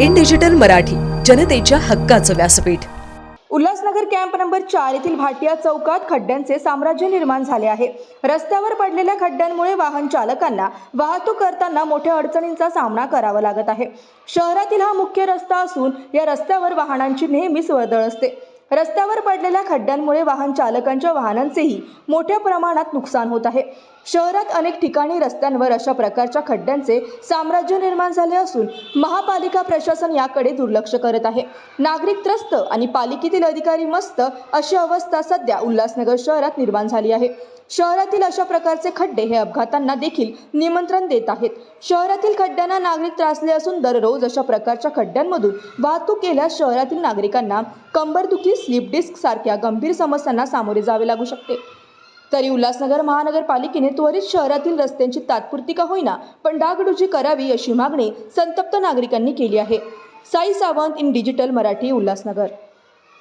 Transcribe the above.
In digital Marathi जनतेच्या हक्काचं व्यासपीठ. उल्हासनगर कॅम्प नंबर चार येथील भाटिया चौकात खड्ड्यांचे साम्राज्य निर्माण झाले आहे. रस्त्यावर पडलेल्या खड्ड्यांमुळे वाहन चालकांना वाहतूक करताना मोठ्या अडचणींचा सामना करावा लागत आहे. शहरातील हा मुख्य रस्ता असून या रस्त्यावर वाहनांची नेहमीच वर्दळ असते. रस्त्यावर पडलेल्या खड्ड्यांमुळे वाहन चालकांच्या वाहनांचेही मोठ्या प्रमाणात नुकसान होत आहे. शहरात अनेक ठिकाणी रस्त्यांवर अशा प्रकारच्या खड्ड्यांचे साम्राज्य निर्माण झाले असून महापालिका प्रशासन याकडे दुर्लक्ष करत आहे. नागरिक त्रस्त आणि पालिकेतील अधिकारी मस्त अशी अवस्था सध्या उल्हासनगर शहरात निर्माण झाली आहे. शहरातील अशा प्रकारचे खड्डे हे अपघातांना देखील निमंत्रण देत आहेत. शहरातील खड्ड्यांना नागरिक त्रासले असून दररोज अशा प्रकारच्या खड्ड्यांमधून वाहतूक केल्यास शहरातील नागरिकांना कंबरदुखी स्लिप डिस्क सारख्या गंभीर समस्यांना सामोरे जावे लागू शकते. तरी उल्हासनगर महानगरपालिकेने त्वरित शहरातील रस्त्यांची तात्पुरती का होईना पण डागडुजी करावी अशी मागणी संतप्त नागरिकांनी केली आहे. Sai Sawant in digital Marathi Ulhasnagar.